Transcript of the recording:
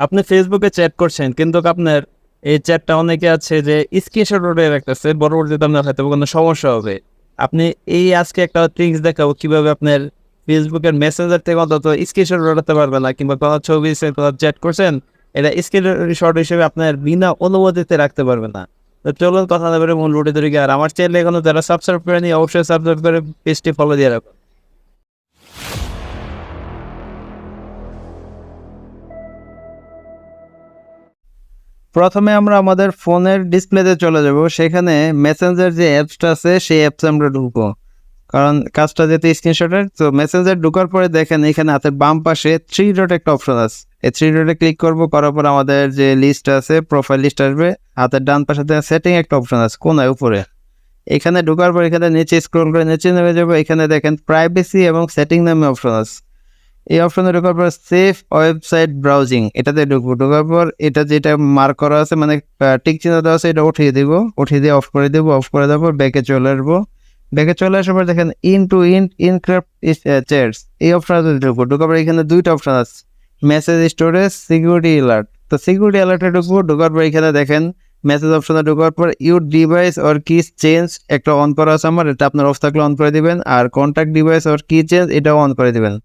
আপনি ফেসবুকে চ্যাট করছেন, কিন্তু আপনার এই চ্যাটটা অনেকে আছে যে স্ক্রিনশট ওঠে রাখতেছে পরবর্তীতে আপনার হয়তো কোনো সমস্যা হবে। আপনি এই আজকে একটা ট্রিক্স দেখাবো, কীভাবে আপনার ফেসবুকের মেসেঞ্জার থেকে অন্তত স্ক্রিনশট ওঠাতে পারবে না, কিংবা কোনো ছবি কোনো চ্যাট করছেন, এটা স্ক্রিনশট হিসেবে আপনার বিনা অনুমতিতে রাখতে পারবে না। তো চলুন কথা না বলে মূল রুটে ধরে আর আমার চ্যানেলে এখনও যারা সাবস্ক্রাইব করেনি অবশ্যই সাবস্ক্রাইব করে পেজটি ফলো দিয়ে রাখুন। প্রথমে আমরা আমাদের ফোনের ডিসপ্লেতে চলে যাব। সেখানে মেসেঞ্জার যে অ্যাপসটা আছে, সেই অ্যাপসে আমরা ঢুকবো। কারণ কাজটা যেতে স্ক্রিনশটের তো মেসেঞ্জার ঢোকার পরে দেখেন এখানে হাতের বাম পাশে থ্রি ডট একটা অপশন আছে। এই থ্রি ডটে ক্লিক করব, করার পর আমাদের যে লিস্ট আছে প্রোফাইল লিস্ট আসবে, হাতের ডান পাশে সেটিং একটা অপশন আছে, কোনায় উপরে। এখানে ঢোকার পর এখানে নিচে স্ক্রল করে নিচে নেমে যাব। এখানে দেখেন প্রাইভেসি এবং সেটিং নামে অপশন আছে। এই অপশনে ঢোকার পর সেফ ওয়েবসাইট ব্রাউজিং এটাতে ঢুকবো। ঢোকার পর এটা যেটা মার্ক করা আছে মানে টিক চিহ্ন দেওয়া আছে, এটা উঠিয়ে দিব। উঠিয়ে দিয়ে অফ করে দিব। অফ করে দেওয়ার পর ব্যাকে চলে আসব। ব্যাকে চলে আসার পর দেখেন end to end encrypted chats এই অপশনে ঢুকবো। ঢোকার পর এখানে দুইটা অপশন আছে মেসেজ স্টোরেজ সিকিউরিটি অ্যালার্ট তো সিকিউরিটি অ্যালার্টে ঢুকবো। ঢোকার পর এখানে দেখেন মেসেজ অপশনে ঢোকার পর your device or key change একটা অন করা আছে আমার, এটা আপনার অফ থাকলে অন করে দিবেন। আর contact device or key change এটাও অন করে দিবেন।